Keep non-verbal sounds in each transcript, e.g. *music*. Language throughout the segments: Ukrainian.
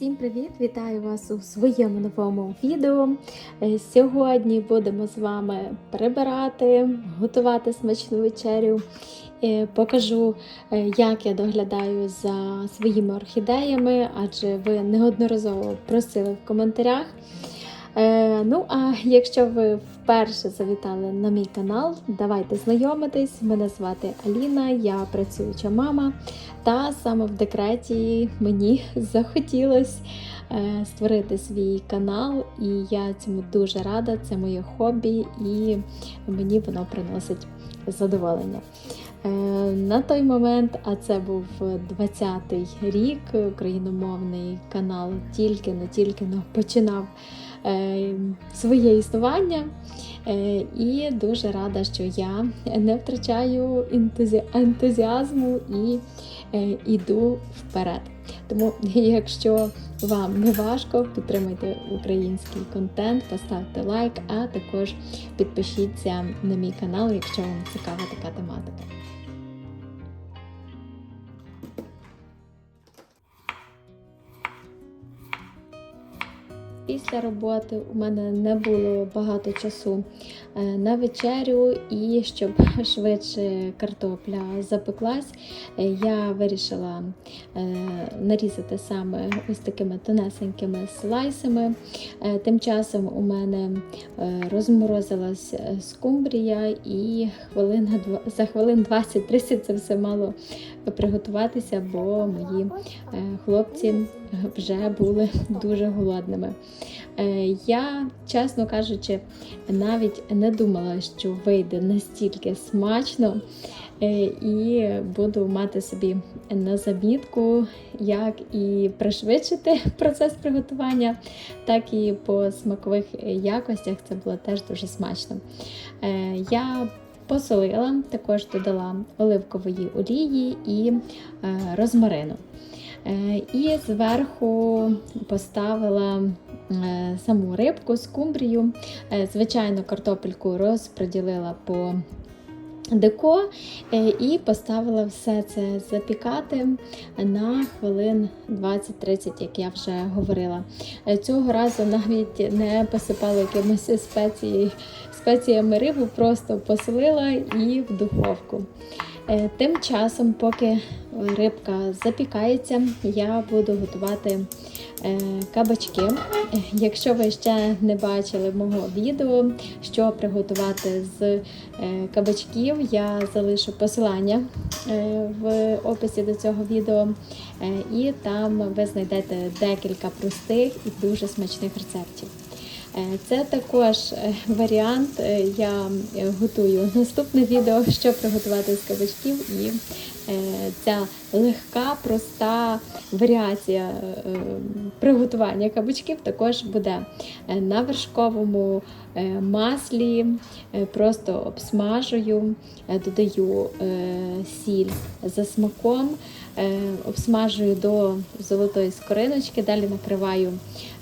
Всім привіт! Вітаю вас у своєму новому відео. Е, Сьогодні будемо з вами прибирати, готувати смачну вечерю. Е, Покажу, е, як я доглядаю за своїми орхідеями, адже ви неодноразово просили в коментарях. Е, Ну, а якщо ви вперше завітали на мій канал, давайте знайомитись. Мене звати Аліна, я працююча мама. Та саме в декреті мені *laughs* захотілося е, створити свій канал, і я цьому дуже рада. Це моє хобі, і мені воно приносить задоволення. Е, На той момент, а це був 20-й рік, україномовний канал тільки не тільки починав своє існування. Е, І дуже рада, що я не втрачаю ентузі... ентузіазму і е, йду вперед. Тому, якщо вам не важко, підтримайте український контент, поставте лайк, а також підпишіться на мій канал, якщо вам цікава така тематика. Після роботи у мене не було багато часу е, на вечерю, і щоб *laughs* швидше картопля запеклась, е, я вирішила е, нарізати саме ось такими тонесенькими слайсами. Тим часом у мене розморозилась скумбрія, і хвилина, за хвилин 20-30 це все мало приготуватися, бо мої е, хлопці вже були *laughs* дуже голодними. Е, Я, чесно кажучи, навіть не думала, що вийде настільки смачно, е, і буду мати собі на замітку, як і пришвидшити *laughs* процес приготування, так і по смакових якостях це було теж дуже смачно. Я посолила, також додала оливкової олії і е, розмарину. Е, І зверху поставила е, саму рибку, скумбрію. Звичайно, картопельку розподілила по деко е, і поставила все це запікати на хвилин 20-30, як я вже говорила. Е, Цього разу навіть не посипала якимось спеції, спеціями рибу, просто посолила і в духовку. Е, Тим часом, поки рибка запікається, я буду готувати кабачки. Е, Якщо ви ще не бачили мого відео, що приготувати з е, кабачків, я залишу посилання е, в описі до цього відео, і там ви знайдете декілька простих і дуже смачних рецептів. Це також варіант. Я готую наступне відео, що приготувати з кабачків, і ця легка, проста варіація е, приготування кабачків також буде е, на вершковому е, маслі. Е, Просто обсмажую, е, додаю е, сіль за смаком, е, обсмажую до золотої скориночки, далі накриваю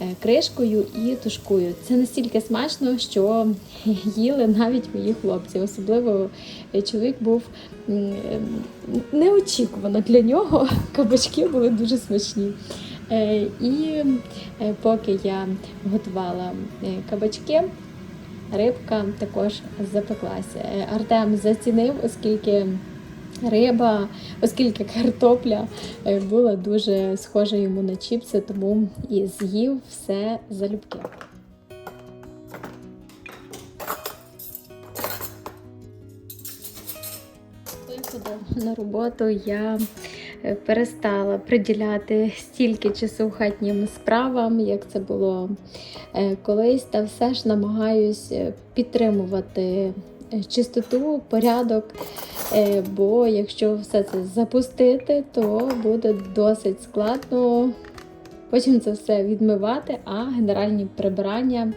е, кришкою і тушкую. Це настільки смачно, що *laughs* їли навіть мої хлопці. Особливо е, чоловік був е, неочікувано для нього. *laughs* Кабачки були дуже смачні. Е, І е, поки я готувала е, кабачки, рибка також запеклася. Е, Артем зацінив, оскільки риба, оскільки картопля е, була дуже схожа йому на чіпси, тому і з'їв все залюбки. На роботу я е, перестала приділяти стільки часу хатнім справам, як це було е, колись, та все ж намагаюсь підтримувати чистоту, порядок. Е, Бо якщо все це запустити, то буде досить складно потім це все відмивати, а генеральні прибирання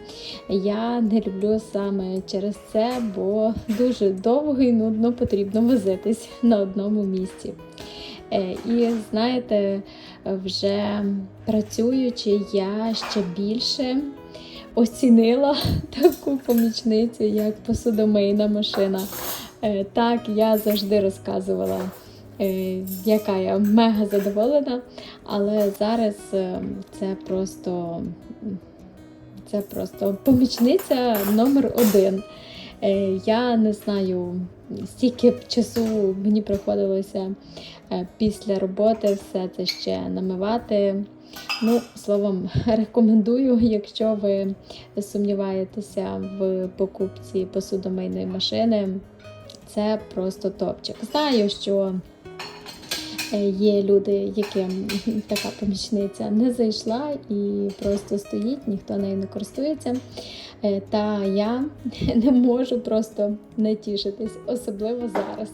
я не люблю саме через це, бо дуже довго і нудно потрібно возитись на одному місці. Е, І знаєте, вже працюючи, я ще більше оцінила *laughs* таку помічницю, як посудомийна машина. Е, Так, я завжди розказувала е, яка я мега задоволена. Але зараз е, це просто це просто помічниця номер один. Я не знаю, стільки часу мені приходилося після роботи все це ще намивати. Ну, словом, рекомендую, якщо ви сумніваєтеся в покупці посудомийної машини, це просто топчик. Знаю, що е, є люди, яким *laughs* така помічниця не зайшла і просто стоїть, ніхто нею не користується. Е, Та я *laughs* не можу просто не тішитись, особливо зараз.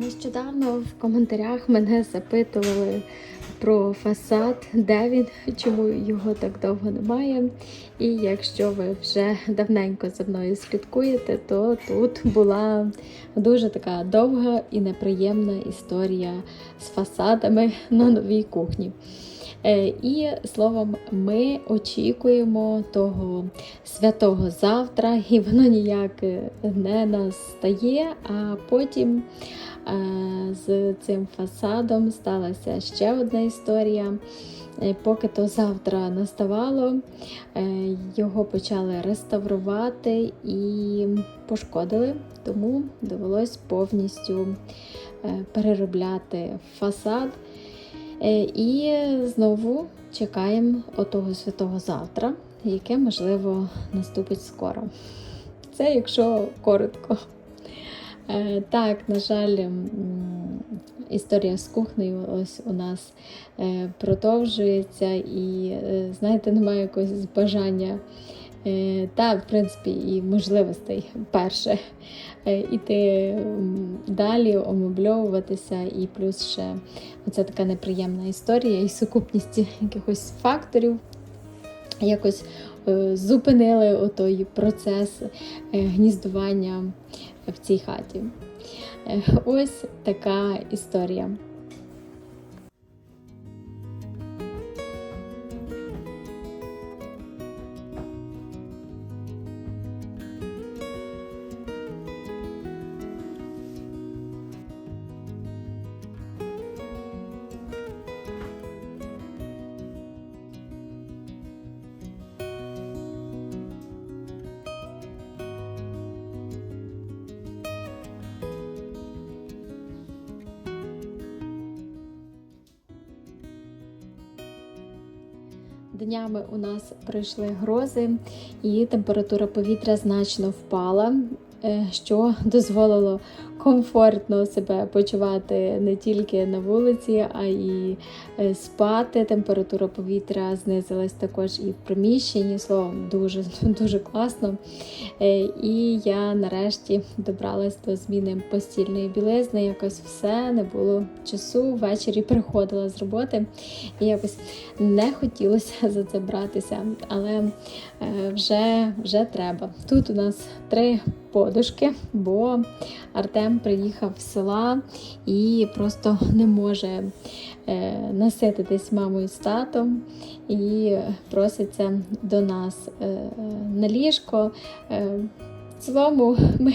Нещодавно в коментарях мене запитували про фасад, де він, чому його так довго немає. І якщо ви вже давненько за мною слідкуєте, то тут була дуже така довга і неприємна історія з фасадами на новій кухні. Е, І словом, ми очікуємо того святого завтра, *laughs* і воно ніяк не настає. А потім е, з цим фасадом сталася ще одна історія. Е, Поки то завтра наставало, е, його почали реставрувати і пошкодили, тому довелось повністю е, переробляти фасад. Е, І знову чекаємо отого святого завтра, яке, можливо, наступить скоро. Це якщо коротко. Е, Так, на жаль, історія з кухнею ось у нас е, продовжується, і, знаєте, немає якогось бажання. Е, Та, в принципі, і можливостей перше е, іти далі, омобльовуватися, і плюс ще оця така неприємна історія і сукупність якихось факторів якось е, зупинили отой процес гніздування в цій хаті. Ось така історія. У нас прийшли грози, і температура повітря значно впала, що дозволило комфортно себе почувати не тільки на вулиці, а й е, спати. Температура повітря знизилась також і в приміщенні. Словом, дуже *laughs* дуже класно. Е, І я нарешті добралась до зміни постільної білизни. Якось все не було часу. Ввечері приходила з роботи і якось не хотілося *laughs* за це братися, але е, вже, вже треба. Тут у нас три подушки, бо Артем приїхав з села і просто не може е, насититись мамою з татом і проситься до нас е, на ліжко. Е, в цілому ми,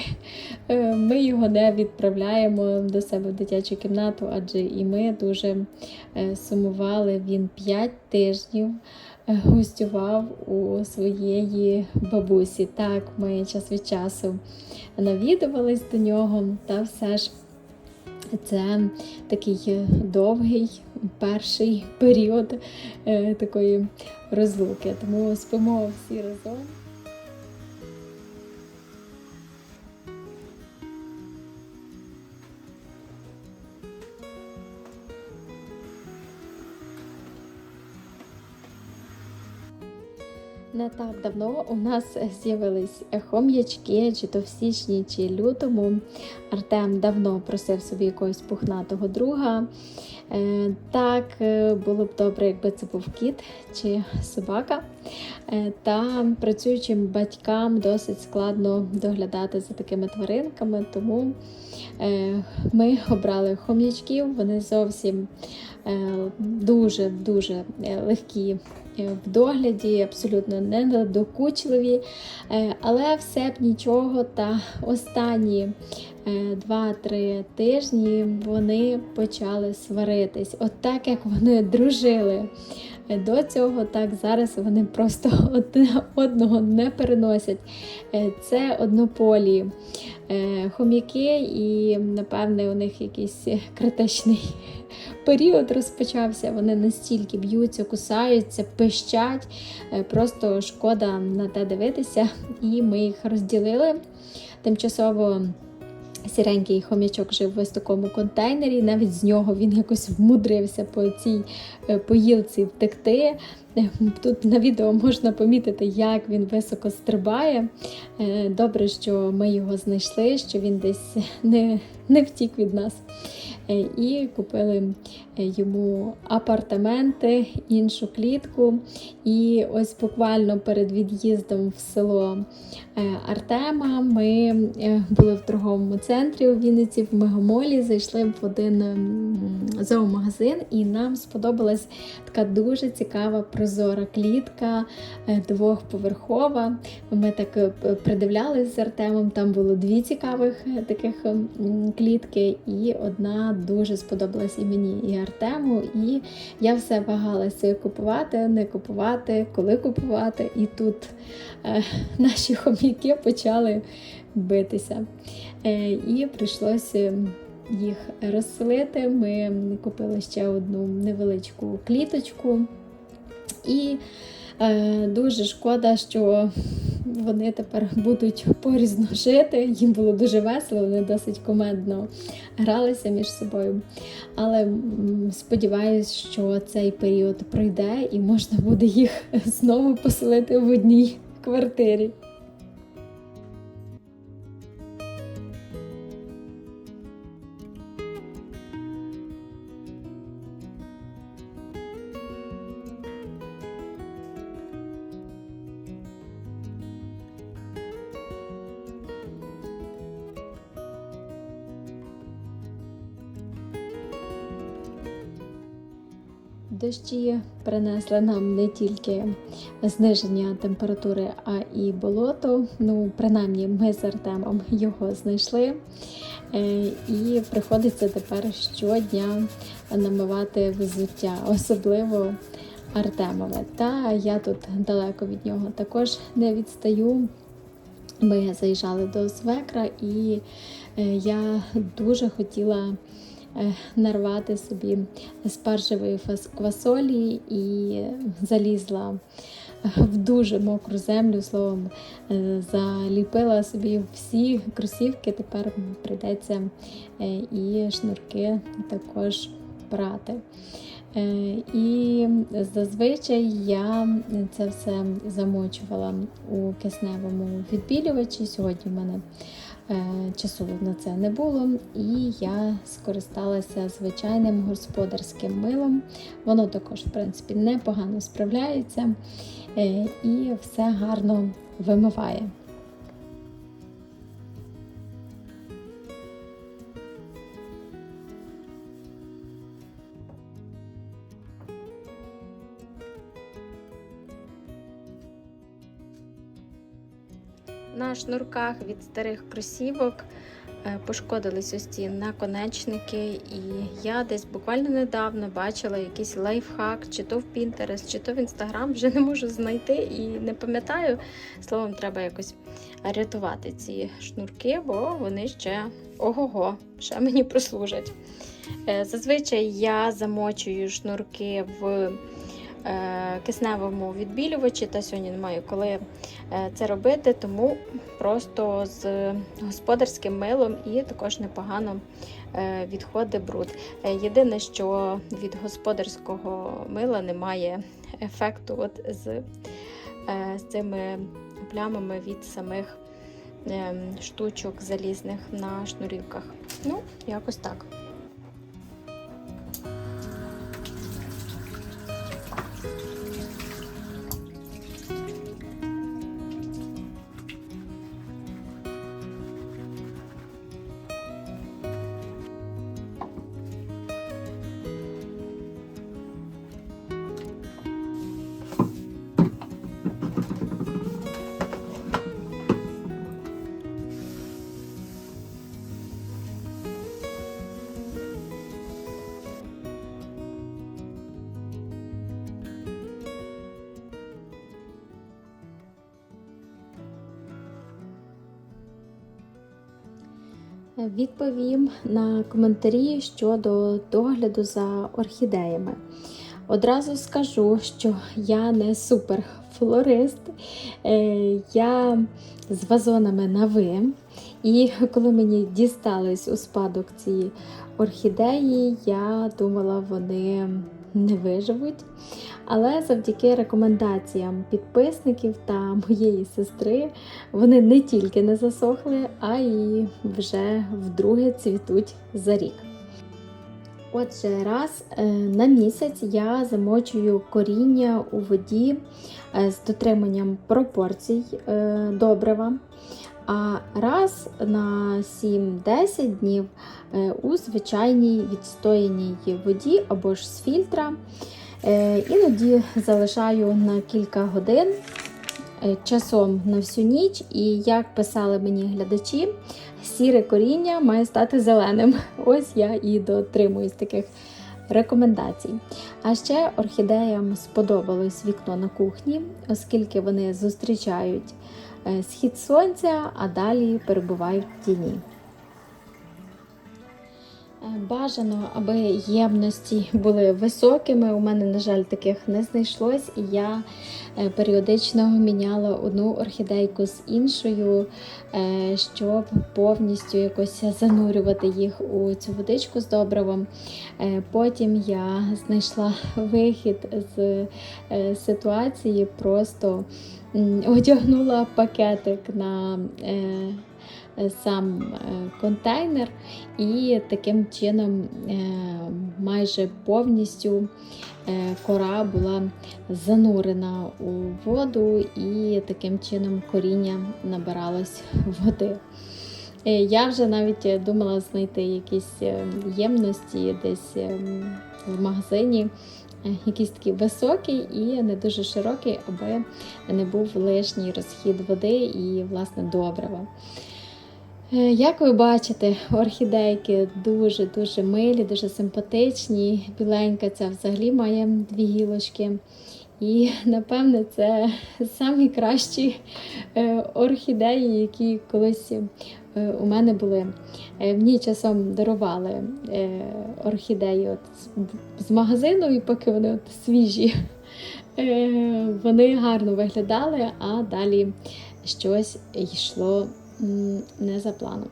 е, ми його не відправляємо до себе в дитячу кімнату, адже і ми дуже е, сумували. Він 5 тижнів е, гостював у своєї бабусі. Так, ми час від часу навідувались до нього, та все ж. Це такий довгий перший період е, такої розлуки. Тому спимо всі разом. Не так давно у нас з'явились хом'ячки, чи то в січні, чи лютому. Артем давно просив собі якогось пухнатого друга. Е, Так, е, було б добре, якби це був кіт чи собака. Е, Та працюючим батькам досить складно доглядати за такими тваринками, тому ми обрали хом'ячків. Вони зовсім дуже-дуже легкі е, в догляді, абсолютно недокучливі, Е, але все б нічого. Та останні е, 2-3 тижні вони почали сваритись. От так як вони дружили е, до цього, так зараз вони просто *laughs* одного не переносять. Е, Це однополі е, хом'яки, і напевне у них якийсь критичний *laughs* період розпочався. Вони настільки б'ються, кусаються, пищать. Е, Просто шкода на те дивитися, і ми їх розділили. Тимчасово сіренький хом'ячок жив в ось такому контейнері. Навіть з нього він якось вмудрився по цій е, поїлці втекти. Е, Тут на відео можна помітити, як він високо стрибає. Е, Добре, що ми його знайшли, що він десь не, не втік від нас. Е, І купили е, йому апартаменти, іншу клітку. І ось буквально перед від'їздом в село е, Артема ми були в торговому центрі у Вінниці в Мегамолі, зайшли в один зоомагазин, і нам сподобалась така дуже цікава прозора клітка двохповерхова. Ми так придивлялись з Артемом. Там було дві цікавих таких клітки, і одна дуже сподобалась і мені, і Артему. І я все вагалася купувати, не купувати, коли купувати. І тут е, *laughs* наші хом'яки почали битися. Е, і прийшлося їх розселити. Ми купили ще одну невеличку кліточку. І дуже шкода, що вони тепер будуть порізно жити. Їм було дуже весело, вони досить комедно гралися між собою. Але сподіваюся, що цей період пройде і можна буде їх знову поселити в одній квартирі. Дощі принесли нам не тільки зниження температури, а і болото. Ну, принаймні, ми з Артемом його знайшли. Е, І приходиться тепер щодня намивати взуття, особливо Артемове. Та я тут далеко від нього також не відстаю. Ми заїжджали до свекра, і е, я дуже хотіла нарвати собі спаржевої квасолі і залізла в дуже мокру землю, словом, е, заліпила собі всі кросівки. Тепер прийдеться е, і шнурки також брати. Е, І зазвичай я це все замочувала у кисневому відбілювачі. Сьогодні в мене е, часу на це не було, і я скористалася звичайним господарським милом. Воно також, в принципі, непогано справляється е, і все гарно вимиває. Шнурках від старих кросівок е, пошкодились ось ці наконечники, і я десь буквально недавно бачила якийсь лайфхак, чи то в Pinterest, чи то в Instagram, вже не можу знайти і не пам'ятаю. Словом, треба якось рятувати ці шнурки, бо вони ще ого-го, ще мені прослужать. Е, Зазвичай я замочую шнурки в кисневому відбілювачі, та сьогодні не маю коли е, це робити, тому просто з господарським милом і також непогано е, відходить бруд. Е, Єдине, що від господарського мила немає ефекту от з е, з цими плямами від самих е, штучок залізних на шнурівках. Ну, якось так. Відповім на коментарі щодо догляду за орхідеями. Одразу скажу, що я не супер флорист, Е, я з вазонами на ви. І коли мені дістались у спадок ці орхідеї, я думала, вони не виживуть. Але завдяки рекомендаціям підписників та моєї сестри вони не тільки не засохли, а й вже вдруге цвітуть за рік. Отже, раз е, на місяць я замочую коріння у воді е, з дотриманням пропорцій е, добрива. А раз на 7-10 днів у звичайній відстояній воді або ж з фільтра. Іноді залишаю на кілька годин часом на всю ніч, і як писали мені глядачі, сіре коріння має стати зеленим. *laughs* Ось я і дотримуюсь таких рекомендацій. А ще орхідеям сподобалось вікно на кухні, оскільки вони зустрічають е, схід сонця, а далі перебувають в тіні. Е, Бажано, аби ємності були високими. У мене, на жаль, таких не знайшлось, і я е, періодично міняла одну орхідейку з іншою, е, щоб повністю якось занурювати їх у цю водичку з добривом. Потім я знайшла вихід з ситуації, просто одягнула пакетик на сам е, контейнер, і таким чином е, майже повністю е, кора була занурена у воду, і таким чином коріння набиралось води. Я вже навіть думала знайти якісь ємності десь в магазині, якісь такі високі і не дуже широкі, аби не був лишній розхід води і, власне, добрива. Е, як ви бачите, орхідейки дуже-дуже милі, дуже симпатичні. Біленька ця взагалі має дві гілочки. І, напевне, це *laughs* найкращі е, орхідеї, які колись е, у мене були. Мені часом дарували орхідеї от з магазину, і поки вони от свіжі, *laughs* вони гарно виглядали, а далі щось йшло не за планом.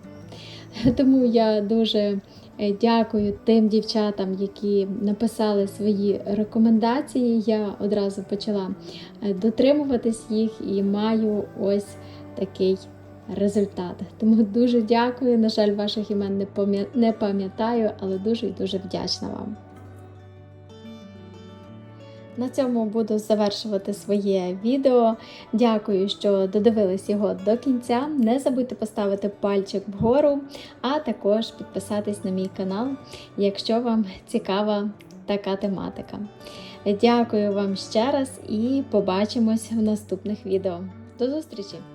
*laughs* Тому я дуже е, дякую тим дівчатам, які написали свої рекомендації. Я одразу почала е, дотримуватись їх і маю ось такий результат. Тому дуже дякую. На жаль, ваших імен не пам'ятаю, але дуже і дуже вдячна вам. На цьому буду завершувати своє відео. Дякую, що додивились його до кінця. Не забудьте поставити пальчик вгору, а також підписатись на мій канал, якщо вам цікава така тематика. Дякую вам ще раз і побачимось в наступних відео. До зустрічі!